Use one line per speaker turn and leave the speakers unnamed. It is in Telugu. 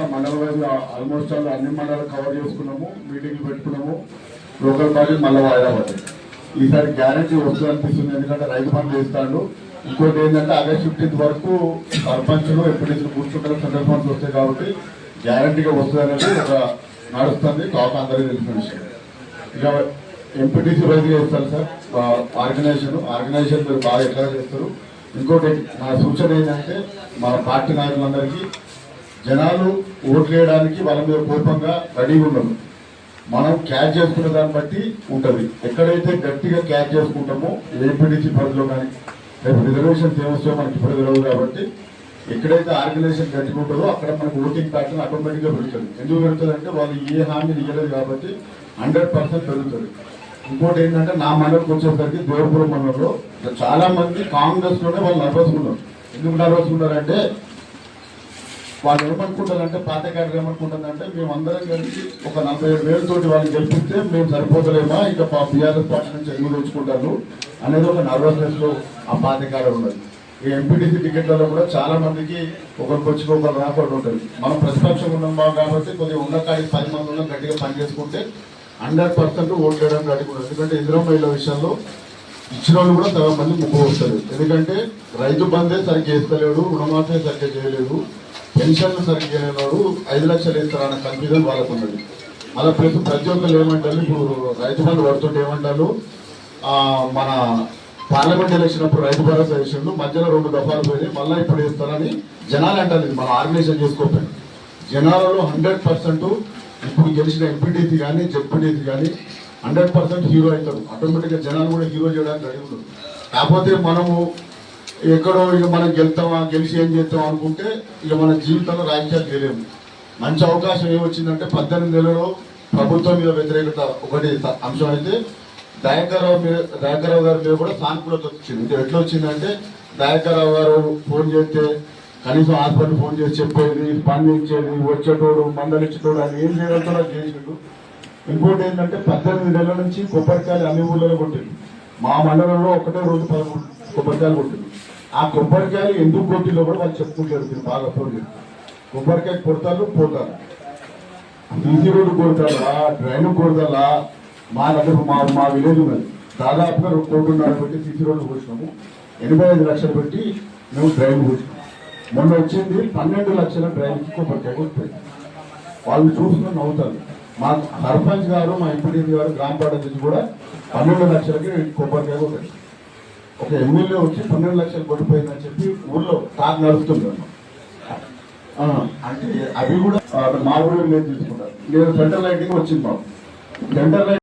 మండల వైజ్ ఆల్మోస్ట్ ఆల్ అన్ని మండలాలు కవర్ చేసుకున్నాము మీటింగ్లు పెట్టుకున్నాము. లోకల్ పార్టీ మళ్ళీ వాయిదా పడ్డాయి ఈసారి గ్యారంటీ వస్తుంది అనిపిస్తుంది ఎందుకంటే రైతు బంధు చేస్తాడు ఇంకోటి ఏంటంటే ఆగస్ట్ ఫిఫ్టీన్త్ వరకు సర్పంచ్లు ఎప్పుడు కూర్చుంటారు సెంట్రల్ ఫండ్స్ వస్తాయి కాబట్టి గ్యారంటీగా వస్తుంది అనేది ఒక నడుస్తుంది. కాక అందరికీ తెలిసిన విషయం. ఇక ఎంపీటీసీ వైజ్ చేస్తారు సార్ ఆర్గనైజేషన్ ఆర్గనైజేషన్ మీరు బాగా ఎట్లా చేస్తారు? ఇంకోటి నా సూచన ఏంటంటే మన పార్టీ నాయకులందరికీ జనాలు ఓట్లు వేయడానికి వాళ్ళ మీద కోపంగా రెడీగా ఉండదు మనం క్యాచ్ చేసుకునే దాన్ని బట్టి ఉంటుంది. ఎక్కడైతే గట్టిగా క్యాచ్ చేసుకుంటామో ఏపీడీసీ పరిధిలో కానీ రేపు రిజర్వేషన్ ఏమొస్తాయో మనకి ఇప్పుడు తెలియదు కాబట్టి ఎక్కడైతే ఆర్గనైజేషన్ గట్టిగా ఉంటుందో అక్కడ మనకు ఓటింగ్ ప్యాటర్న్ ఆటోమేటిక్గా పెరుగుతుంది. ఎందుకు పెరుగుతుంది అంటే వాళ్ళు ఏ హామీ ఇవ్వలేదు కాబట్టి హండ్రెడ్ పర్సెంట్ పెరుగుతుంది. ఇంకోటి ఏంటంటే నా మండలికి వచ్చేసరికి దేవపురం మండలంలో చాలా మంది కాంగ్రెస్లోనే వాళ్ళు నర్వస్ ఉన్నారు. ఎందుకు నర్వస్ ఉన్నారంటే వాళ్ళు ఏమనుకుంటారంటే పాత ఏమనుకుంటుందంటే మేము అందరం కలిసి ఒక నలభై ఏడు వేలతోటి వాళ్ళని గెలిపిస్తే మేము సరిపోతలేమా? ఇక బీఆర్ఎస్ పార్టీ నుంచి ఎందుకు తెచ్చుకుంటారు? అనేది ఒక నర్వస్నెస్లో ఆ పాత క్యాడర్ ఉన్నది. ఈ ఎంపీటీసీ టికెట్లలో కూడా చాలా మందికి ఒకరికి వచ్చి ఒకరు రాకుండా ఉంటుంది. మనం ప్రతిపక్షం ఉన్నాం కాబట్టి కొద్దిగా ఉన్న కాడికి పది మంది ఉన్న గట్టిగా పనిచేసుకుంటే హండ్రెడ్ పర్సెంట్ ఓట్ వేయడానికి గట్టిగా ఎందుకంటే ఇందిరాబాయిల విషయంలో ఇచ్చిన వాళ్ళు కూడా చాలా మంది ముప్పు వస్తారు ఎందుకంటే రైతు బందే సరిగ్గా ఇస్తలేడు రుణమాఫీ సరిగ్గా చేయలేదు. పెన్షన్లు సరిగ్గా వాడు ఐదు లక్షలు ఇస్తారన్న కన్ఫ్యూజన్ వాళ్ళకు ఉన్నది మళ్ళీ ప్రతి ప్రతి ఒక్కరు ఏమంటారు ఇప్పుడు రైతు బంధు పడుతుంటే ఏమంటారు మన పార్లమెంట్ ఎలక్షన్ అప్పుడు రైతు భరోసా వేసిండు మధ్యలో రెండు దఫాలు పోయినాయి మళ్ళీ ఇప్పుడు ఇస్తారని జనాలు అంటారు ఇది మనం ఆర్గనైజేషన్ చేసుకోకపోయినా. జనాలలో హండ్రెడ్ పర్సెంట్ ఇప్పుడు గెలిచిన ఎంపీడీసీ కానీ జెడ్పీడీసీ కానీ హండ్రెడ్ పర్సెంట్ హీరో అవుతారు. ఆటోమేటిక్గా జనాలు కూడా హీరో చేయడానికి రెడీ ఉండదు కాకపోతే మనము ఎక్కడో ఇక మనం గెలుతామా గెలిచి ఏం చేస్తాం అనుకుంటే ఇక మన జీవితంలో రాజకీయాలు చేయలేము. మంచి అవకాశం ఏమొచ్చిందంటే పద్దెనిమిది నెలలో ప్రభుత్వం మీద వ్యతిరేకత ఒకటి అంశం అయితే దయాకర్రావు మీద దయాకర్రావు గారి మీద కూడా సానుకూలత వచ్చింది. ఇది ఎట్లా వచ్చిందంటే దయాకర్రావు గారు ఫోన్ చేస్తే కనీసం హాస్పిటల్ ఫోన్ చేసి చెప్పేది స్పందించేది వచ్చేటోడు మందలిచ్చేటోడు అని ఏం చేయడంతో అది చేసిండు. ఇంకోటి ఏంటంటే పద్దెనిమిది నెలల నుంచి కొబ్బరికాయలు అన్ని ఊళ్ళలో కొట్టింది మా మండలంలో ఒకటే రోజు పదమూడు కొబ్బరికాయలు కొట్టింది ఆ కొబ్బరికాయలు ఎందుకు కొట్టిలో కూడా వాళ్ళు చెప్పుకుంటారు మీరు బాగా పోలేదు కొబ్బరికాయ కొడతారు పోతారు. ఈజీ రోడ్డు కొడతారా డ్రైన్ కొడతారా? మా దగ్గర మా మా విలేజ్ ఉన్నది. దాదాపుగా రెండు కోట్లున్నర పెట్టి సీసీ రోడ్డు కూర్చున్నాము ఎనభై ఐదు లక్షలు పెట్టి మేము డ్రైన్ కూర్చున్నాము మొన్న వచ్చింది పన్నెండు లక్షల డ్రైన్కి కొబ్బరికాయ కొట్టిపోయింది వాళ్ళు చూసుకుని నవ్వుతారు. మా సర్పంచ్ గారు మా ఎంపీడీ గారు గ్రామ పంచాయతీ నుంచి కూడా పన్నెండు లక్షలకి కొబ్బరికాయ కొట్టారు. ఒక ఎమ్మెల్యే వచ్చి పన్నెండు లక్షలు కొట్టిపోయిందని చెప్పి ఊర్లో కార్ నడుస్తుంది అంటే అవి కూడా మా ఊళ్ళో నేను తీసుకుంటాను. నేను సెంటర్ లైటింగ్ వచ్చింది మాకు. Centre light